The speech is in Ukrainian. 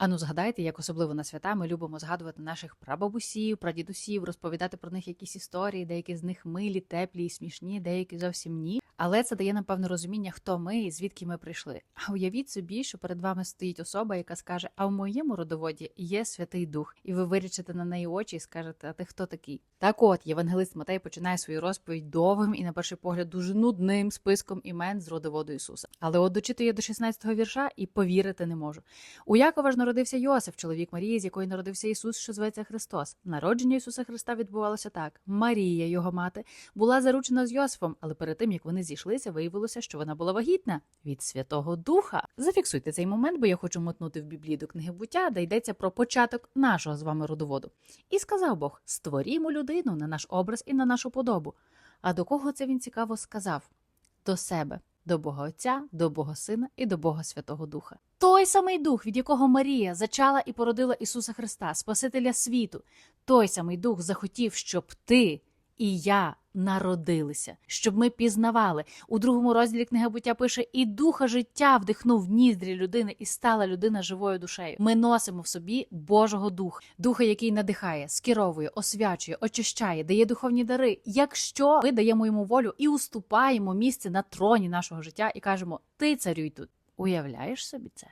Ану, згадайте, як особливо на свята ми любимо згадувати наших прабабусів, прадідусів, розповідати про них якісь історії, деякі з них милі, теплі і смішні, деякі зовсім ні. Але це дає нам певне розуміння, хто ми і звідки ми прийшли. А уявіть собі, що перед вами стоїть особа, яка скаже: А в моєму родоводі є Святий Дух, і ви вирічите на неї очі і скажете, а ти хто такий? Так от, євангелист Матей починає свою розповідь довгим і, на перший погляд, дуже нудним списком імен з родоводу Ісуса. Але от дочитує до 16-го вірша і повірити не можу. У Якова ж народився Йосиф, чоловік Марії, з якої народився Ісус, що зветься Христос. Народження Ісуса Христа відбувалося так: Марія, його мати, була заручена з Йосифом, але перед тим як вони зійшлися, виявилося, що вона була вагітна від Святого Духа. Зафіксуйте цей момент, бо я хочу мотнути в Біблії до книги буття, де йдеться про початок нашого з вами родоводу. І сказав Бог: створімо людину на наш образ і на нашу подобу. А до кого це він цікаво сказав? До себе, до Бога Отця, до Бога Сина і до Бога Святого Духа. Той самий дух, від якого Марія зачала і породила Ісуса Христа, Спасителя світу, той самий дух захотів, щоб ти і я народилися, щоб ми пізнавали. У другому розділі книга буття пише: і духа життя вдихнув в ніздрі людини, і стала людина живою душею. Ми носимо в собі Божого духа, духа, який надихає, скеровує, освячує, очищає, дає духовні дари. Якщо ми даємо йому волю і уступаємо місце на троні нашого життя, і кажемо: Ти царюй тут. Уявляєш собі це?